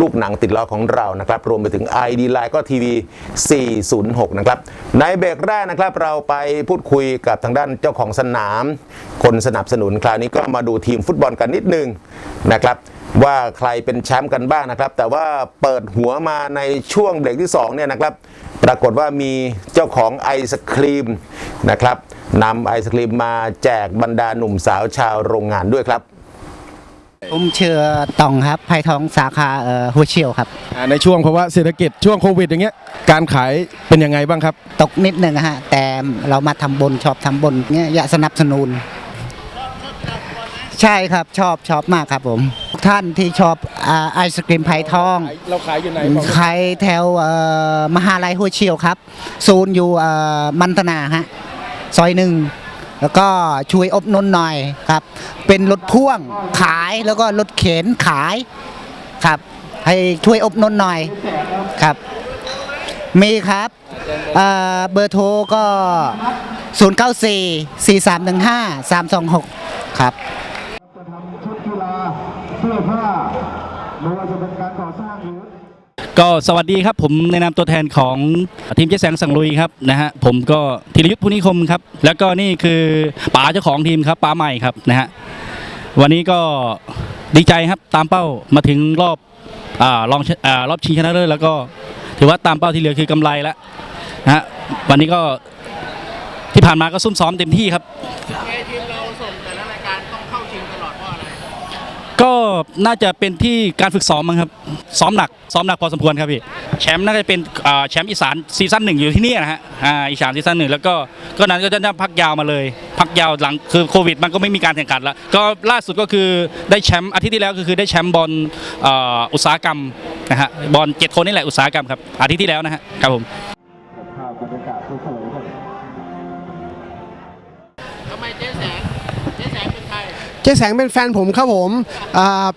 ลูกหนังติดล้อของเรานะครับรวมไปถึง ID Line ก็ทีวี406 นะครับ ในเบรกแรกนะครับเราไปพูดคุยกับทางด้านเจ้าของสนาม คนสนับสนุนคราวนี้ก็มาดูทีมฟุตบอลกันนิดนึงนะครับว่าใครเป็นแชมป์กันบ้างนะครับ แต่ว่าเปิดหัวมาในช่วงเบรกที่2เนี่ยนะครับ ปรากฏว่ามีเจ้าของไอศครีมนะครับนำไอศครีมมาแจกบรรดาหนุ่มสาวชาวโรงงานด้วยครับ ผมชื่อตองครับไผ่ทองสาขาเอ่อหัวเฉียวครับอ่าในช่วงภาวะเศรษฐกิจช่วงโควิดอย่างเงี้ยการขายเป็นยังไงบ้างครับ ตกนิดหนึ่งอะฮะแต่เรามาทำบนชอบทำบนเงี้ยอยากสนับสนุน ใช่ครับชอบชอบมากครับผมทุกท่านที่ชอบอ่าไอศกรีมไผ่ทอง เราขายอยู่ไหนใครแถวเอ่อมหาลัยหัวเฉียวครับ ศูนย์อยู่เอ่อมันตนาฮะซอยหนึ่ง แล้วก็ช่วยอบนนหน่อยครับ เป็นรถพ่วงขายแล้วก็รถเข็นขายครับ ให้ช่วยอบนนหน่อยครับ มีครับเเบอร์โทรก็ 094 4315 326 ครับจะทำชุดกีฬาเสื้อผ้าไม่ว่าจะเป็นการก่อสร้างหรือ ก็สวัสดีครับผมในนามตัวแทนของทีมเจ๊แสงสังลุยครับนะฮะผมก็ธีรยุทธ์พุนิคมครับ แล้วก็นี่คือป๋าเจ้าของทีมครับป๋าใหม่ครับนะฮะวันนี้ก็ดีใจครับตามเป้ามาถึงรอบอ่ารองอ่ารอบชิงชนะเลิศแล้วก็ถือว่าตามเป้าที่เหลือคือกำไรแล้วนะฮะวันนี้ก็ที่ผ่านมาก็ซุ่มซ้อมเต็มที่ครับ ก็น่าจะเป็นที่การฝึกซ้อมมั้งครับ ซ้อมหนัก ซ้อมหนักพอสมควรครับพี่ แชมป์น่าจะเป็นแชมป์อีสานซีซั่นหนึ่งอยู่ที่นี่นะฮะอ่าอีสานซีซั่นหนึ่งแล้วก็ก็นั้นก็จะพักยาวมาเลย พักยาวหลังคือโควิด มันก็ไม่มีการแข่งขันแล้ว ก็ล่าสุดก็คือได้แชมป์อาทิตย์ที่แล้วก็คือได้แชมป์บอลอุตสาหกรรมนะฮะบอลเจ็ดคนนี่แหละอุตสาหกรรมครับอาทิตย์ที่แล้วนะฮะครับผมภาพบรรยากาศสว จ๊แสงเป็นแฟนผมครับผม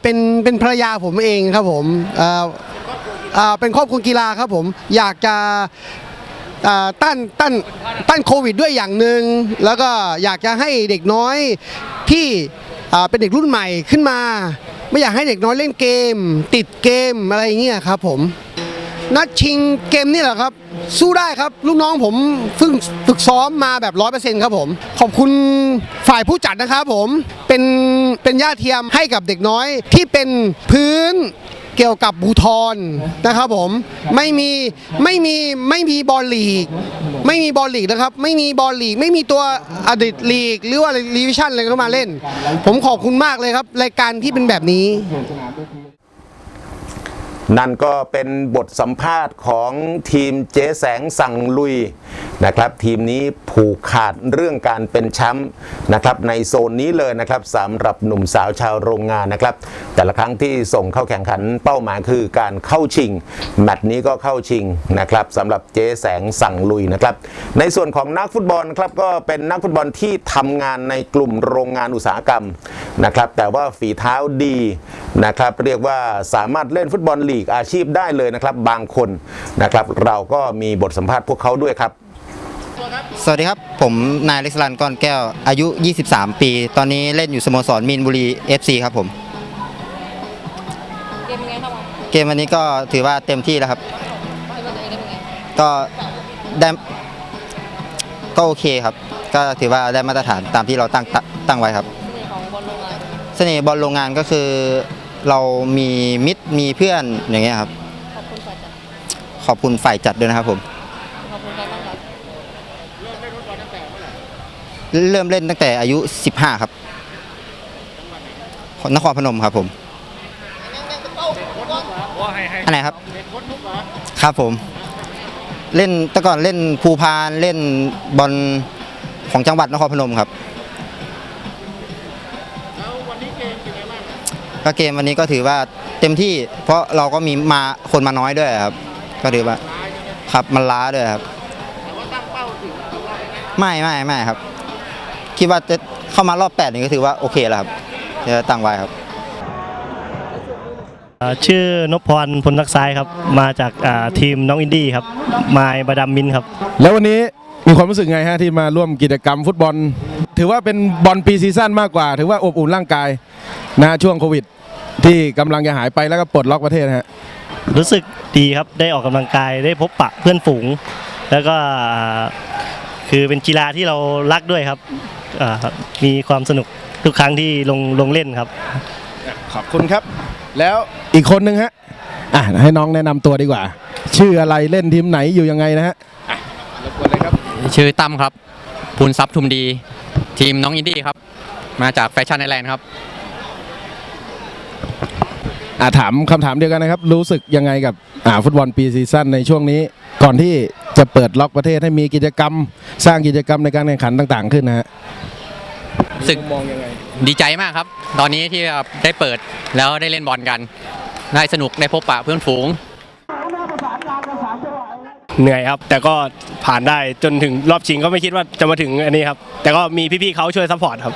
เป็นเป็นภรรยาผมเองครับผมเป็นครอบครัวกีฬาครับผม อยากจะต้านต้านต้านโควิดด้วยอย่างหนึ่งแล้วก็อยากจะให้เด็กน้อยที่เป็นเด็กรุ่นใหม่ขึ้นมา ไม่อยากให้เด็กน้อยเล่นเกม ติดเกมอะไรเงี้ยครับผมนัดชิงเกมนี่แหละครับ สู้ได้ครับลูกน้องผมฝึกฝึกซ้อมมาแบบร้อยเปอร์เซ็นต์ครับผม ขอบคุณฝ่ายผู้จัดนะครับผมเป็นเป็นญาติเทียมให้กับเด็กน้อยที่เป็นพื้นเกี่ยวกับบูทรนะครับผมไม่มีไม่มีไม่มีบอลลีก ไม่มีบอลลีกนะครับ ไม่มีบอลลีก ไม่มีตัวอดีตลีก หรือว่ารีวิชั่นอะไรเข้ามาเล่น ผมขอบคุณมากเลยครับ รายการที่เป็นแบบนี้ นั่นก็เป็นบทสัมภาษณ์ของทีมเจ๊แสงสั่งลุย นะครับทีมนี้ผูกขาดเรื่องการเป็นแชมป์นะครับในโซนนี้เลยนะครับสำหรับหนุ่มสาวชาวโรงงานนะครับแต่ละครั้งที่ส่งเข้าแข่งขันเป้าหมายคือการเข้าชิงแมตช์นี้ก็เข้าชิงนะครับสำหรับเจ๊แสงสั่งลุยนะครับในส่วนของนักฟุตบอลครับก็เป็นนักฟุตบอลที่ทำงานในกลุ่มโรงงานอุตสาหกรรมนะครับแต่ว่าฝีเท้าดีนะครับเรียกว่าสามารถเล่นฟุตบอลลีกอาชีพได้เลยนะครับบางคนนะครับเราก็มีบทสัมภาษณ์พวกเขาด้วยครับ สวัสดีครับ ผมนายเล็กซ์ลันก้อนแก้ว อายุ 23 ปี ตอนนี้เล่นอยู่สโมสรมีนบุรี FC ครับผม เกมเป็นไงครับผมเกมวันนี้ก็ถือว่าเต็มที่แล้วครับ คิดว่าตัวเองได้เป็นไงก็ได้ก็โอเคครับ ก็ถือว่าได้มาตรฐานตามที่เราตั้งตตั้งไว้ครับ เสน่ห์ของบอลโรงงานเสน่ห์บอลโรงงานก็คือเรามีมิตรมีเพื่อนอย่างเงี้ยครับ ขอบคุณฝ่ายจัดขอบคุณฝ่ายจัดด้วยนะครับผม ขอบคุณใครบ้างครับ เริ่มเล่นตั้งแต่อายุ 15 ครับนครพนมครับผมอันไหนครับ ครับผม เล่นแต่ก่อนเล่นภูพานเล่นบอลของจังหวัดนครพนมครับก็เกมวันนี้ก็ถือว่าเต็มที่ เพราะเราก็มีมาคนมาน้อยด้วยครับ ก็ถือว่า ครับมันล้าด้วยครับไม่ไม่ไม่ครับ คิดว่าจะเข้ามารอบแปดนี่ก็ถือว่าโอเคแล้วครับจะตั้งไว้ครับอ่าชื่อนพพรพลทักซ้ายครับ มาจากอ่าทีมน้องอินดี้ครับมายบาดามมินครับ แล้ววันนี้มีความรู้สึกไงฮะที่มาร่วมกิจกรรมฟุตบอล ถือว่าเป็นบอลปีซีซั่นมากกว่า ถือว่าอบอุ่นร่างกายนะฮะช่วงโควิด ที่กำลังจะหายไปแล้วก็ปลดล็อกประเทศนะฮะรู้สึกดีครับได้ออกกำลังกายได้พบปะเพื่อนฝูง แล้วก็อ่าคือเป็นกีฬาที่เรารักด้วยครับ อ่ามีความสนุกทุกครั้งที่ลงลงเล่นครับ ขอบคุณครับ แล้วอีกคนนึงฮะอะให้น้องแนะนำตัวดีกว่า ชื่ออะไรเล่นทีมไหนอยู่ยังไงนะฮะอะรบกวนเลยครับชื่อตั้มครับภูนทรัพย์ทุมดี ทีมน้องอินดี้ครับ มาจากแฟชั่นไอแลนด์ครับ อ่าถามคำถามเดียวกันนะครับ รู้สึกยังไงกับอ่าฟุตบอลปีซีซั่นในช่วงนี้ ก่อนที่จะเปิดล็อกประเทศให้มีกิจกรรม สร้างกิจกรรมในการแข่งขันต่าง ๆ ขึ้นนะฮะรู้สึกมองยังไงดีใจมากครับ ตอนนี้ที่แบบได้เปิดแล้วได้เล่นบอลกันได้สนุกได้พบปะเพื่อนฝูง เหนื่อยครับ แต่ก็ผ่านได้จนถึงรอบชิงก็ไม่คิดว่าจะมาถึงอันนี้ครับ แต่ก็มีพี่ๆเขาช่วยซัพพอร์ตครับ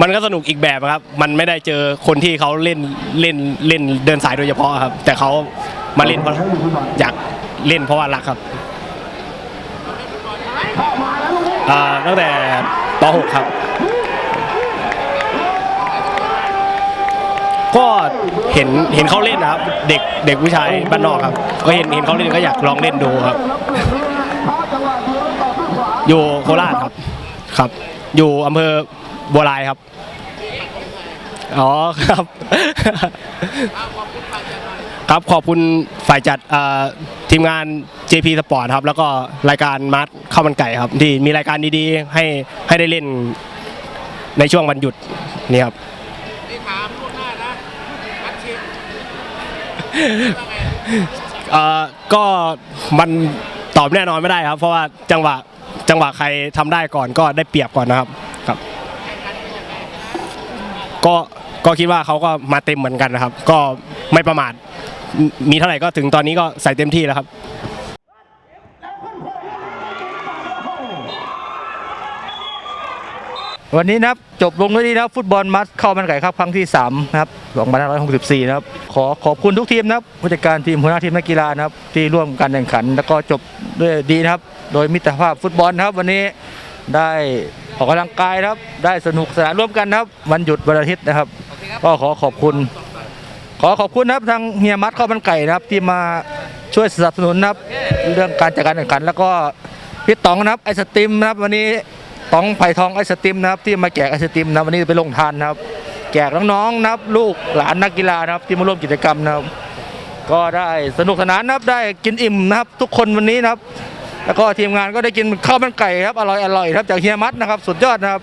มันก็สนุกอีกแบบครับ มันไม่ได้เจอคนที่เขาเล่นเล่นเล่นเดินสายโดยเฉพาะครับ แต่เขา มาเล่นเพราะอยากเล่นเพราะว่ารักครับอ่าตั้งแต่ป .6 ครับ ก็เห็นเห็นเขาเล่นนะครับ เด็กเด็กผู้ชายบ้านนอกครับ ก็เห็นเห็นเขาเล่นก็อยากลองเล่นดูครับ อยู่โคราชครับครับ อยู่อำเภอบัวลายครับ อ๋อครับ ครับขอบคุณฝ่ายจัดทีมงาน JP Sport ครับ แล้วก็รายการมาร์ทข้าวมันไก่ครับ ที่มีรายการดีๆ ให้ให้ได้เล่นในช่วงวันหยุดนี่ครับเอ่อก็มันตอบแน่นอนไม่ได้ครับ เพราะว่าจังหวะจังหวะใครทำได้ก่อนก็ได้เปรียบก่อนนะครับครับ ก็ก็คิดว่าเขาก็มาเต็มเหมือนกันนะครับ ก็ไม่ประมาท มีเท่าไหร่ก็ถึงตอนนี้ก็ใส่เต็มที่แล้วครับวันนี้นะครับจบลงด้วยดีนะฟุตบอลมัดเข้ามันไก่ครับครั้งที่3นะครับ2564นะครับขอขอบคุณทุกทีมนะครับผู้จัดการทีมหัวหน้าทีมนักกีฬานะครับที่ร่วมการแข่งขัน แล้วก็จบด้วยดีนะครับ โดยมิตรภาพฟุตบอลนะครับ วันนี้ได้ออกกำลังกายนะครับ ได้สนุกสนานร่วมกันนะครับ วันหยุดวันอาทิตย์นะครับ ก็ขอขอบคุณ ขอขอบคุณนะครับทางเฮียมัดข้าวมันไก่นะครับ ที่มาช่วยสนับสนุนนะครับ เรื่องการจัดการแข่งขัน แล้วก็พี่ต๋องนะครับไอศตรีมนะครับ วันนี้ต๋องไผ่ทองไอศตรีมนะครับที่มาแจกไอศตรีมนะวันนี้ไปลงทานนะครับแจกน้องๆนะครับลูกหลานนักกีฬานะครับ ที่มาร่วมกิจกรรมนะครับ ก็ได้สนุกสนานนะครับได้กินอิ่มนะครับ ทุกคนวันนี้นะครับ แล้วก็ทีมงานก็ได้กินข้าวมันไก่ครับอร่อยอร่อยครับจากเฮียมัดนะครับ สุดยอดนะครับ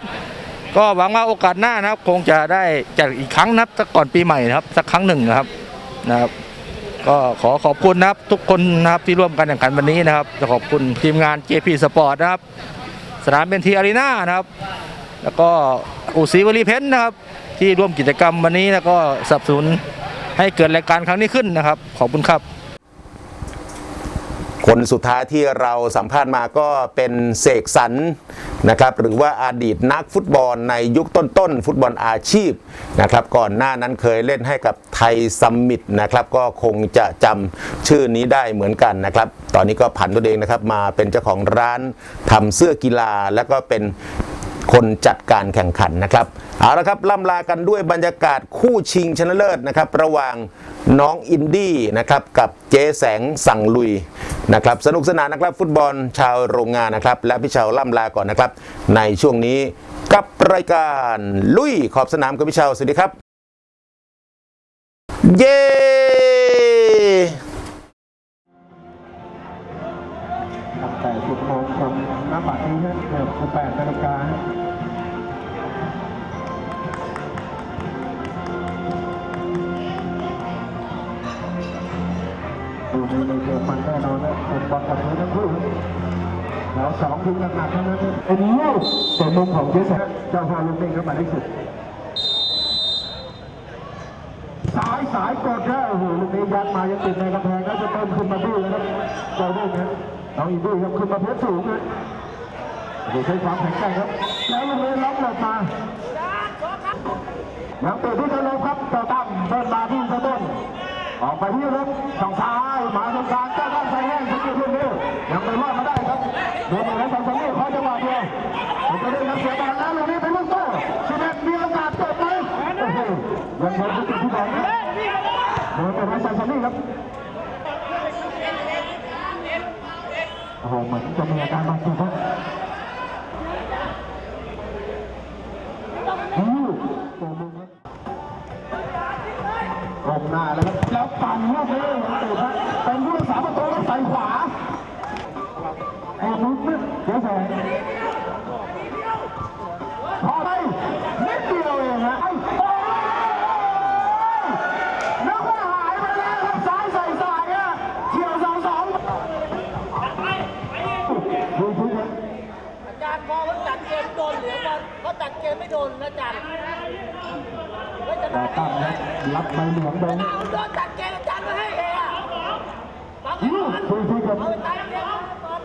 ก็หวังว่าโอกาสหน้านะครับ คงจะได้จัดอีกครั้งนะครับสักก่อนปีใหม่นะครับ สักครั้งหนึ่งนะครับนะครับ ก็ขอขอบคุณนะครับ ทุกคนนะครับที่ร่วมการแข่งขันวันนี้นะครับจะขอบคุณทีมงาน JP Sport นะครับ สนามเบนทีอารีนานะครับ แล้วก็อูซีวลีเพนท์นะครับ ที่ร่วมกิจกรรมวันนี้แล้วก็สนับสนุนให้เกิดรายการครั้งนี้ขึ้นนะครับ ขอบคุณครับ คนสุดท้ายที่เราสัมภาษณ์มาก็เป็นเสกสรรนะครับหรือว่าอดีตนักฟุตบอลในยุคต้นๆ ฟุตบอลอาชีพนะครับก่อนหน้านั้นเคยเล่นให้กับไทยซัมมิตนะครับก็คงจะจำชื่อนี้ได้เหมือนกันนะครับตอนนี้ก็ผันตัวเองนะครับมาเป็นเจ้าของร้านทำเสื้อกีฬาแล้วก็เป็น คนจัดการแข่งขันนะครับเอาละครับล่ำลากันด้วยบรรยากาศคู่ชิงชนะเลิศนะครับระหว่างน้องอินดี้นะครับกับเจ๊แสงสั่งลุยนะครับสนุกสนานนะครับฟุตบอลชาวโรงงานนะครับ และพี่ชาวล่ำลาก่อนนะครับ ในช่วงนี้กับรายการลุยขอบสนามกับพี่ชาวสวัสดีครับ เย้ บัตรนี้เกือบสิบแปดนาฬิกาฮะดูในในเกมมันแน่นอนนะเป็นบอลกับมือทั้งคู่แล้วสองทีมหนักๆทั้งนั้นเป็นลูแต่มุมของเจสันเจ้าพาลูกเด้งเข้ามาได้สุดสายสายกดแล้วโอ้โหลูกนี้ยัดมายังติดในกำแพงแล้วจะเติมขึ้นมาดื้อแล้วครับเจ้าดื้อนะน้องอีกดื้อครับขึ้นมาเพื่อสูงนะ ดูใช้ความแข็งแกร่งครับ แล้วลูกนี้ล็อกหลบมายังติดที่จะลงครับเจ้าตั้มเดินมาที่เจ้าต้น ออกไปที่รถช่องซ้ายหมาตรงกลางเจ้าตั้มใส่แห้งสกิลลูกนี้ยังไม่รอดมาได้ครับโดนอะไรสองสองลูกขอจังหวะเดียวผมจะได้รับเสียบอลแล้วลูกนี้เป็นลูกโต้ชิเดตมีโอกาสจบไหมยังเดินไปที่บอลนะเดินไปหาซันซันนี่ครับโอ้โหเหมือนจะมีอาการบาดเจ็บครับ ครับปั่นลูกนี้ยังติดครับเป็นผู้รักษาประตูแล้วใส่ขวาไอ้นุ๊กเนี่ยเสียแสงพอไปนิดเดียวเองฮะไอ้โอ้ยนึกว่าหายไปแล้วครับซ้ายใส่สายอะเที่ยวสองสองดูทุกคนอาจารย์พอเขาจัดเกมโดนเหลือเขาจัดเกมไม่โดนนะอาจารย์ไม่จะต่ตั้งครับรับใบเหลืองไปโดนจัดเกมอาจารย์มาให้เลยอะ ฟังดูทุกคนเอาไปตายกมบ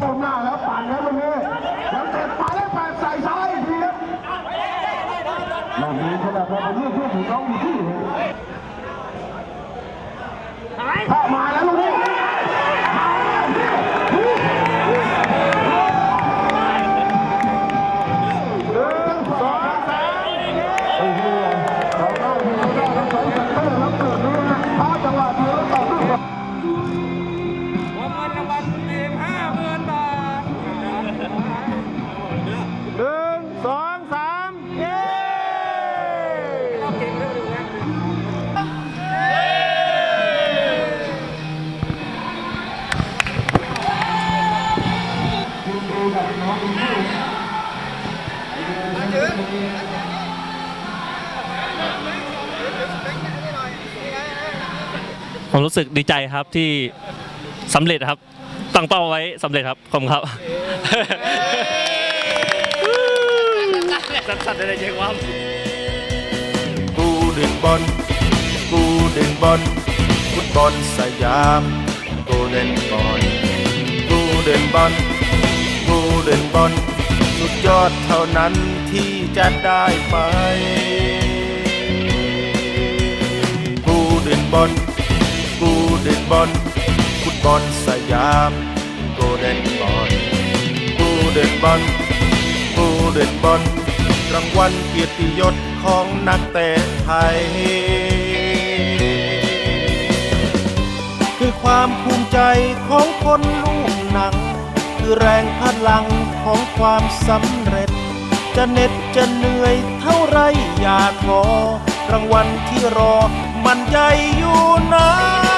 ก้มหน้าแล้วปั่นแล้วตรงนี้แล้วเตะปาแล้วแปดใส่ซ้ายอีกทีครับแบบนี้ขนาดเราเป็นเรื่องเพื่อนของน้องอยู่ที่ถ้ามาแล้วลูกนี้ ผมรู้สึกดีใจครับที่สำเร็จครับ ตั้งเป้าไว้สำเร็จครับขอบคุณครับสั้นๆได้ใจความกูเด่นบอลกูเด่นบอลฟุตบอลสยามกูเด่นบอลกูเด่นบอลกูเด่นบอล สุดยอดเท่านั้นที่จะได้ไปกูเด่นบอลกูเด่นบอลฟุตบอลสยามกูเด่นบอลกูเด่นบอลกูเด่นบอลรางวัลเกียรติยศของนักเตะไทย คือความภูมิใจของคนลูกหนัง คือแรงพลังของความสำเร็จ จะเหน็ดจะเหนื่อยเท่าไรอย่าท้อรางวัลที่รอมันใจอยู่นะ